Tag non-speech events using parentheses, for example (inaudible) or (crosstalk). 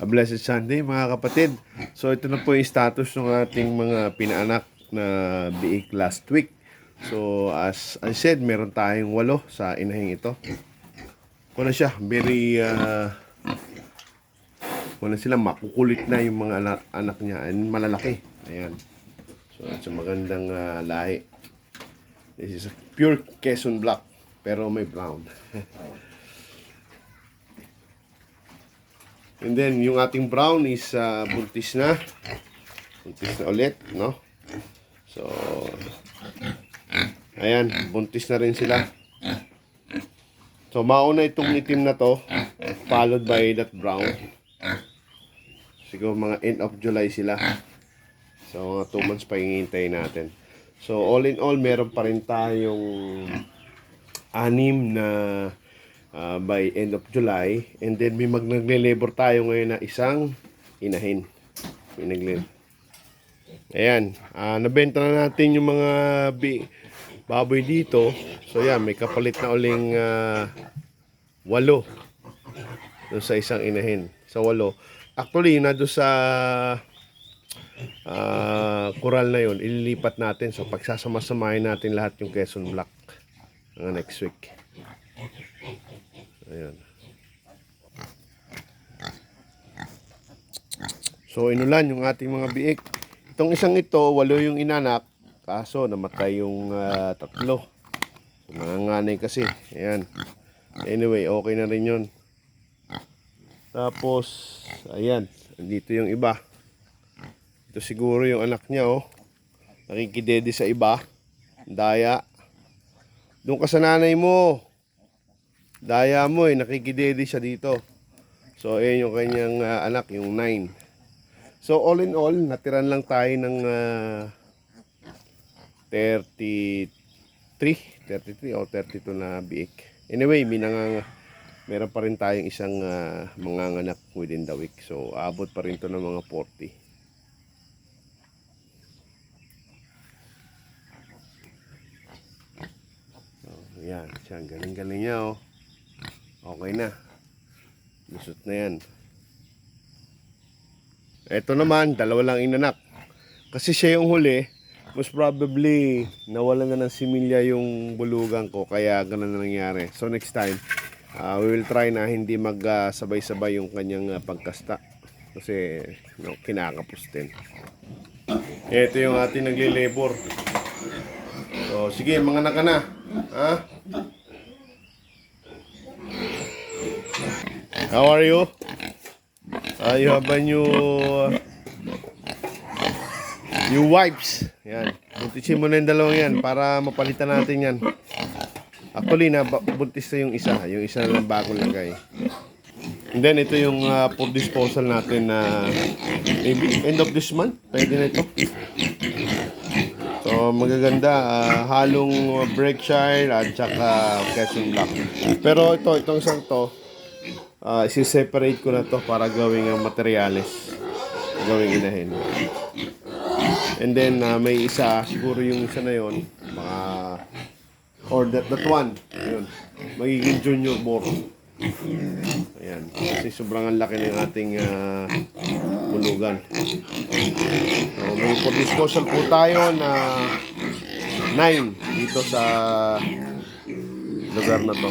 A blessed Sunday mga kapatid. So ito na po yung status ng ating mga pinaanak na biik last week. So as I said, meron tayong walo sa inahing ito. Wala siya, very uh, wala sila makukulit na yung mga anak, anak niya and malalaki. Ayan. So it's a magandang uh, lahi. This is a pure Quezon Black pero may brown. (laughs) And then, yung ating brown is uh, buntis na. Buntis na ulit, no? So, ayan, buntis na rin sila. So, mauna itong itim na to, followed by that brown. Siguro mga end of July sila. So, mga 2 months pa hinihintay natin. So, all in all, meron pa rin tayong anim na uh, by end of July. And then may mag nagle-labor tayo ngayon na isang inahin. May nagle Ayan, ah, nabenta na natin yung mga baboy dito. So yan, may kapalit na uling ah, walo doon sa isang inahin. Sa walo. Actually, na doon sa ah, kural na yon ililipat natin. So pagsasama-samahin natin lahat yung Quezon Black ng next week. Ayan. So, inulan yung ating mga biik. Itong isang ito, walo yung inanak. Kaso, namatay yung ah, tatlo. So, nanganganay kasi. Ayan. Anyway, okay na rin yun. Tapos, ayan. Dito yung iba. Ito siguro yung anak niya, oh. Nakikidede sa iba. Daya. Doon ka sa nanay mo. Daya mo eh, nakikidede siya dito. So, ayan yung kanyang ah, anak, yung 9. So, all in all, natiran lang tayo ng ah, 33, 33 o 32 na biik. Anyway, minangang, meron pa rin tayong isang uh, manganganak within the week. So, abot pa rin to ng mga 40. Oh, yan, siya, galing-galing niya oh. Okay na. Lusot na yan. Ito naman, dalawa lang inanak. Kasi siya yung huli, most probably nawala na ng similya yung bulugan ko kaya ganun na nangyari. So next time, uh, we will try na hindi magsabay-sabay yung kanyang uh, pagkasta. Kasi no, kinakapos din. Ito yung ating nagli-labor. So sige, mga naka na. Ha? How are you? Uh, you have a new uh, new wipes. Yan. Buntisin mo na yung dalawang yan para mapalitan natin yan. Actually, na buntis na yung isa. Yung isa na bago lagay. And then, ito yung uh, for disposal natin na maybe end of this month. Pwede na ito. So, magaganda. ah, halong Berkshire at saka Quezon Black. Pero ito, itong isang to, uh, isi-separate ko na to para gawing ang materyales. Gawing inahin. And then, uh, may isa, siguro yung isa na yon mga, or that, that one, yun, magiging junior boar. Ayan, kasi sobrang ang laki ng ating uh, bulugan. So, may for disposal po tayo na 9 dito sa lugar na to.